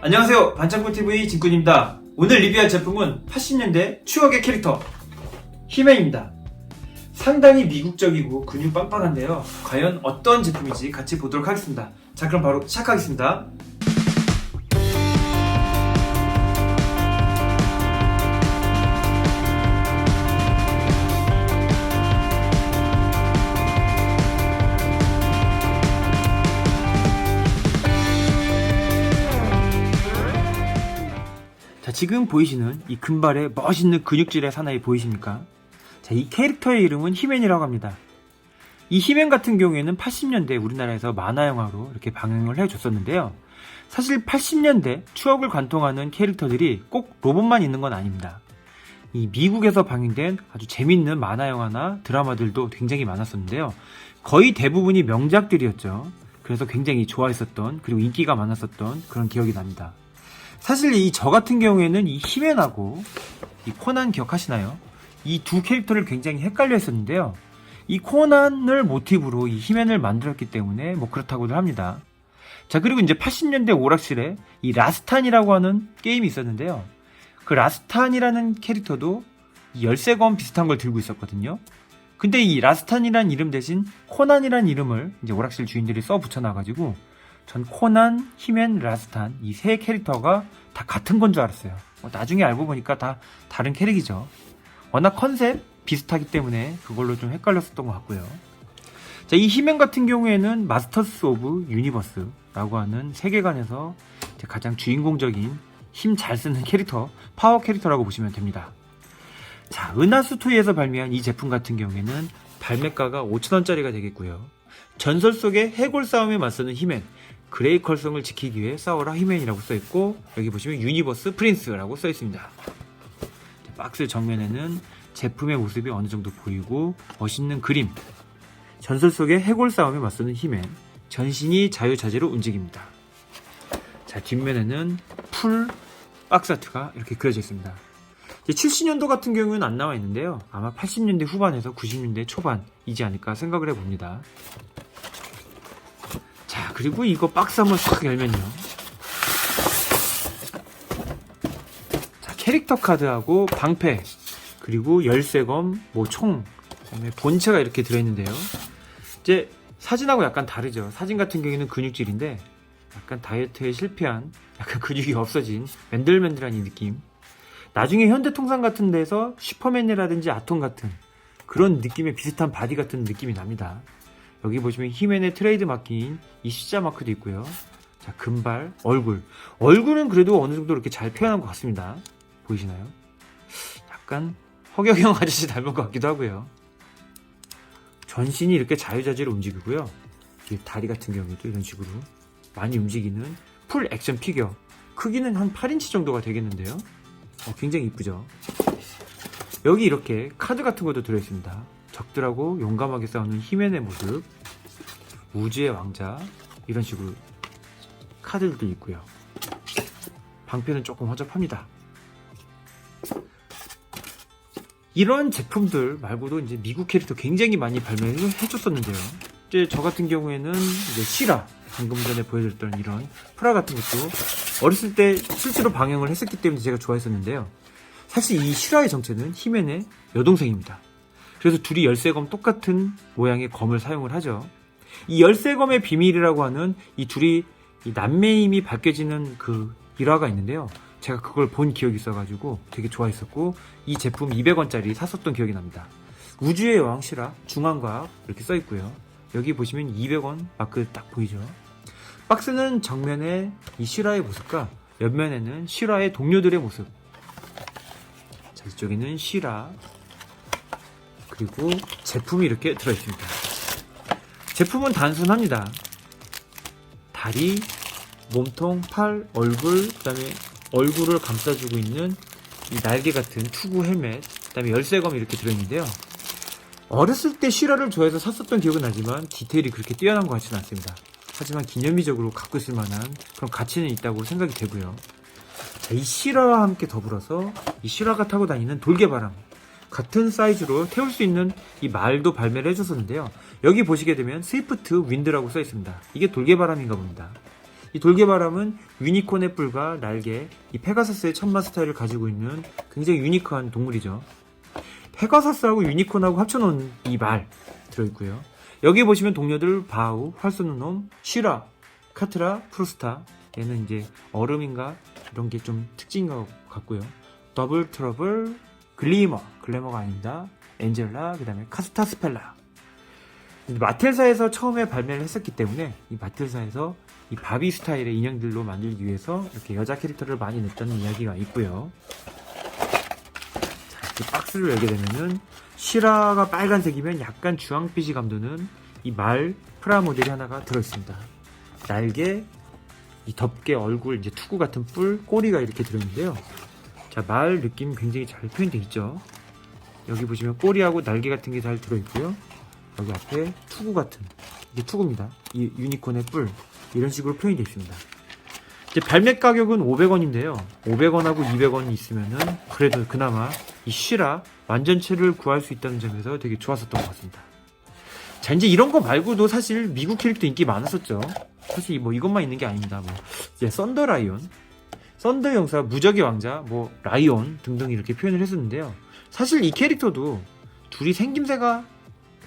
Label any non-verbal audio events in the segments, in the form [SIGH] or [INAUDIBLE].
안녕하세요. 반짝불TV 진꾼입니다. 오늘 리뷰할 제품은 80년대 추억의 캐릭터 히맨입니다. 상당히 미국적이고 근육 빵빵한데요. 과연 어떤 제품인지 같이 보도록 하겠습니다. 자, 그럼 바로 시작하겠습니다. 지금 보이시는 이 금발의 멋있는 근육질의 사나이 보이십니까? 자, 이 캐릭터의 이름은 히맨이라고 합니다. 이 히맨 같은 경우에는 80년대 우리나라에서 만화 영화로 이렇게 방영을 해줬었는데요. 사실 80년대 추억을 관통하는 캐릭터들이 꼭 로봇만 있는 건 아닙니다. 이 미국에서 방영된 아주 재밌는 만화 영화나 드라마들도 굉장히 많았었는데요. 거의 대부분이 명작들이었죠. 그래서 굉장히 좋아했었던 그리고 인기가 많았었던 그런 기억이 납니다. 사실 이 저 같은 경우에는 이 히맨하고 이 코난 기억하시나요? 이 두 캐릭터를 굉장히 헷갈려 했었는데요. 이 코난을 모티브로 이 히맨을 만들었기 때문에 뭐 그렇다고들 합니다. 자, 그리고 이제 80년대 오락실에 이 라스탄이라고 하는 게임이 있었는데요. 그 라스탄이라는 캐릭터도 이 열쇠검 비슷한 걸 들고 있었거든요. 근데 이 라스탄이라는 이름 대신 코난이라는 이름을 이제 오락실 주인들이 써 붙여놔가지고 전 코난, 히맨, 라스탄 이 세 캐릭터가 다 같은 건 줄 알았어요. 어, 나중에 알고 보니까 다 다른 캐릭이죠. 워낙 컨셉 비슷하기 때문에 그걸로 좀 헷갈렸었던 것 같고요. 자, 이 히맨 같은 경우에는 마스터스 오브 유니버스라고 하는 세계관에서 가장 주인공적인 힘 잘 쓰는 캐릭터, 파워 캐릭터라고 보시면 됩니다. 자, 은하수토이에서 발매한 이 제품 같은 경우에는 발매가가 5천원짜리가 되겠고요. 전설 속의 해골 싸움에 맞서는 히맨, 그레이 컬성을 지키기 위해 싸워라 히맨이라고 써있고, 여기 보시면 유니버스 프린스라고 써있습니다. 자, 박스 정면에는 제품의 모습이 어느 정도 보이고, 멋있는 그림, 전설 속의 해골 싸움에 맞서는 히맨, 전신이 자유자재로 움직입니다. 자, 뒷면에는 풀 박스 아트가 이렇게 그려져 있습니다. 70년도 같은 경우는 안 나와 있는데요. 아마 80년대 후반에서 90년대 초반이지 않을까 생각을 해봅니다. 자, 그리고 이거 박스 한번 싹 열면요. 자, 캐릭터 카드하고 방패, 그리고 열쇠검, 뭐 총, 그다음에 본체가 이렇게 들어있는데요. 이제 사진하고 약간 다르죠. 사진 같은 경우에는 근육질인데 약간 다이어트에 실패한 약간 [LAUGHS] 근육이 없어진 맨들맨들한 이 느낌. 나중에 현대통상 같은 데서 슈퍼맨이라든지 아톰 같은 그런 느낌의 비슷한 바디 같은 느낌이 납니다. 여기 보시면 히맨의 트레이드 마크인 이 십자 마크도 있고요. 자, 금발, 얼굴. 얼굴은 그래도 어느 정도 이렇게 잘 표현한 것 같습니다. 보이시나요? 약간 허경영 [LAUGHS] 아저씨 닮은 것 같기도 하고요. 전신이 이렇게 자유자재로 움직이고요. 다리 같은 경우도 이런 식으로 많이 움직이는 풀 액션 피규어. 크기는 한 8인치 정도가 되겠는데요. 어, 굉장히 이쁘죠. 여기 이렇게 카드 같은 것도 들어있습니다. 적들하고 용감하게 싸우는 히맨의 모습, 우주의 왕자 이런 식으로 카드들도 있고요. 방패는 조금 허접합니다. 이런 제품들 말고도 이제 미국 캐릭터 굉장히 많이 발매를 해줬었는데요. 이제 저 같은 경우에는 이제 시라 방금 전에 보여드렸던 이런 프라 같은 것도 어렸을 때 실제로 방영을 했었기 때문에 제가 좋아했었는데요. 사실 이 시라의 정체는 히맨의 여동생입니다. 그래서 둘이 열쇠검 똑같은 모양의 검을 사용을 하죠. 이 열쇠검의 비밀이라고 하는 이 둘이 이 남매임이 밝혀지는 그 일화가 있는데요. 제가 그걸 본 기억이 있어가지고 되게 좋아했었고 이 제품 200원짜리 샀었던 기억이 납니다. 우주의 시라 중앙과학 이렇게 써 있고요. 여기 보시면 200원 마크 딱 보이죠. 박스는 정면에 이 시라의 모습과 옆면에는 시라의 동료들의 모습. 자, 이쪽에는 시라 그리고 제품이 이렇게 들어 있습니다. 제품은 단순합니다. 다리, 몸통, 팔, 얼굴, 그 다음에 얼굴을 감싸주고 있는 이 날개 같은 투구 헬멧, 그 다음에 열쇠검이 이렇게 들어있는데요. 어렸을 때 시라를 좋아해서 샀었던 기억은 나지만 디테일이 그렇게 뛰어난 것 같지는 않습니다. 하지만 기념비적으로 갖고 있을 만한 그런 가치는 있다고 생각이 되고요. 자, 이 시라와 함께 더불어서 이 시라가 타고 다니는 돌개바람 같은 사이즈로 태울 수 있는 이 말도 발매를 해줬었는데요. 여기 보시게 되면 스위프트 윈드라고 써 있습니다. 이게 돌개바람인가 봅니다. 이 돌개바람은 유니콘의 뿔과 날개, 이 페가서스의 천마 스타일을 가지고 있는 굉장히 유니크한 동물이죠. 페가서스하고 유니콘하고 합쳐놓은 이 말 들어있고요. 여기 보시면 동료들 바우, 활쏘는 놈, 쉬라, 카트라, 프루스타 얘는 이제 얼음인가 이런 게 좀 특징인 것 같고요. 더블 트러블, 글리머, 글래머가 아닙니다. 엔젤라, 그 다음에 카스타 스펠라. 마텔사에서 처음에 발매를 했었기 때문에 이 마텔사에서 이 바비 스타일의 인형들로 만들기 위해서 이렇게 여자 캐릭터를 많이 냈다는 이야기가 있고요. 자, 이렇게 박스를 열게 되면은 시라가 빨간색이면 약간 주황빛이 감도는 이 말 프라 모델이 하나가 들어있습니다. 날개, 이 덮개 얼굴, 이제 투구 같은 뿔, 꼬리가 이렇게 들어있는데요. 자, 말 느낌 굉장히 잘 표현되어 있죠. 여기 보시면 꼬리하고 날개 같은 게 잘 들어있고요. 여기 앞에 투구 같은 이게 투구입니다. 이 유니콘의 뿔 이런 식으로 표현되어 있습니다. 이제 발매 가격은 500원인데요. 500원하고 200원이 있으면은 그래도 그나마 이 쉬라 완전체를 구할 수 있다는 점에서 되게 좋았었던 것 같습니다. 자 이제 이런 거 말고도 사실 미국 캐릭터 인기 많았었죠. 사실 뭐 이것만 있는 게 아닙니다. 뭐 이제 썬더 라이온, 썬더 용사, 무적의 왕자, 뭐 라이온 등등 이렇게 표현을 했었는데요. 사실 이 캐릭터도 둘이 생김새가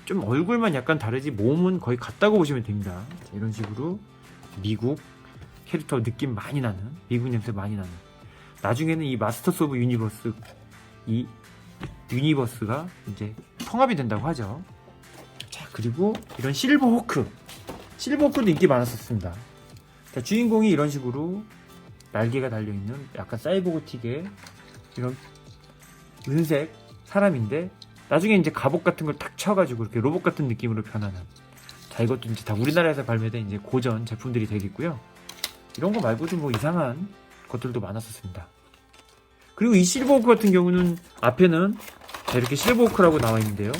좀 얼굴만 약간 다르지 몸은 거의 같다고 보시면 됩니다. 자, 이런 식으로 미국 캐릭터 느낌 많이 나는 미국 냄새 많이 나는 나중에는 이 마스터스 오브 유니버스 이 유니버스가 이제 통합이 된다고 하죠. 자 그리고 이런 실버 호크 실버 호크도 인기 많았었습니다. 자, 주인공이 이런 식으로 날개가 달려 있는 약간 사이보그틱의 이런 은색 사람인데 나중에 이제 갑옷 같은 걸 탁 쳐가지고 이렇게 로봇 같은 느낌으로 변하는. 자, 이것도 이제 다 우리나라에서 발매된 이제 고전 제품들이 되겠고요. 이런 거 말고도 뭐 이상한 것들도 많았었습니다. 그리고 이 실버호크 같은 경우는 앞에는 자, 이렇게 실버호크라고 나와 있는데요.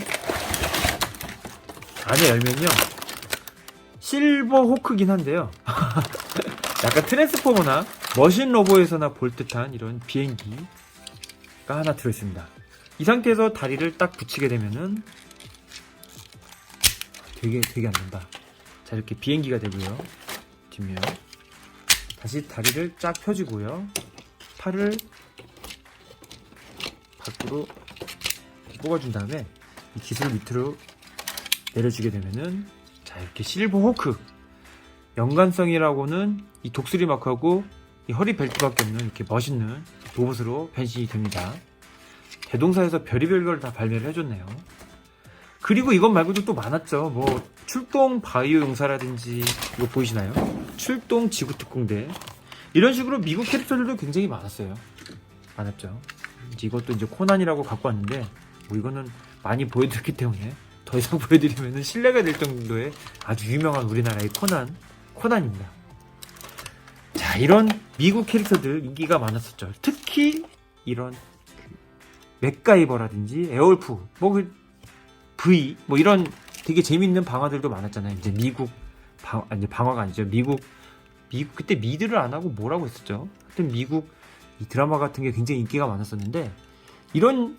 안에 열면요. 실버호크긴 한데요. [LAUGHS] 약간 트랜스포머나 머신 로보에서나 볼 듯한 이런 비행기가 하나 들어있습니다. 이 상태에서 다리를 딱 붙이게 되면은 되게 되게 안 된다. 자 이렇게 비행기가 되고요. 뒷면 다시 다리를 쫙 펴주고요. 팔을 밖으로 뽑아준 다음에 이 기술 밑으로 내려주게 되면은 자 이렇게 실버 호크 연관성이라고는 이 독수리 마크하고 이 허리 벨트밖에 없는 이렇게 멋있는 로봇으로 변신이 됩니다. 대동사에서 별의별 걸 다 발매를 해줬네요. 그리고 이것 말고도 또 많았죠. 뭐 출동 바이오 용사라든지 이거 보이시나요? 출동 지구 특공대 이런 식으로 미국 캐릭터들도 굉장히 많았어요. 많았죠. 이것도 이제 코난이라고 갖고 왔는데 뭐 이거는 많이 보여드렸기 때문에 더 이상 [LAUGHS] 보여드리면 신뢰가 될 정도의 아주 유명한 우리나라의 코난 코난입니다. 자 이런 미국 캐릭터들 인기가 많았었죠. 특히 이런 맥가이버라든지 에어울프, 뭐 그 V, 뭐 이런 되게 재밌는 방화들도 많았잖아요. 이제 미국 방, 아니 방화가 아니죠. 미국 미국 그때 미드를 안 하고 뭐라고 했었죠. 하여튼 미국 이 드라마 같은 게 굉장히 인기가 많았었는데 이런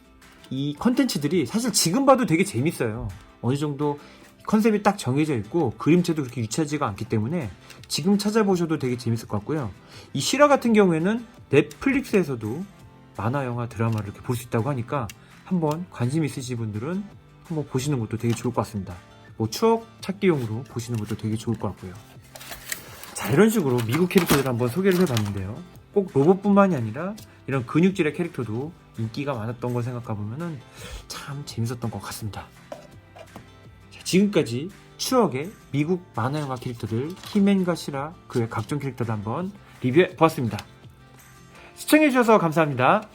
이 컨텐츠들이 사실 지금 봐도 되게 재밌어요. 어느 정도 컨셉이 딱 정해져 있고 그림체도 그렇게 유치하지가 않기 때문에 지금 찾아보셔도 되게 재밌을 것 같고요. 이 실화 같은 경우에는 넷플릭스에서도 만화, 영화, 드라마를 이렇게 볼 수 있다고 하니까 한번 관심 있으신 분들은 한번 보시는 것도 되게 좋을 것 같습니다. 뭐 추억 찾기용으로 보시는 것도 되게 좋을 것 같고요. 자, 이런 식으로 미국 캐릭터들을 한번 소개를 해봤는데요. 꼭 로봇뿐만이 아니라 이런 근육질의 캐릭터도 인기가 많았던 걸 생각해보면 참 재밌었던 것 같습니다. 자, 지금까지 추억의 미국 만화 영화 캐릭터들 히맨과 시라 그의 각종 캐릭터를 한번 리뷰해 보았습니다. 시청해주셔서 감사합니다.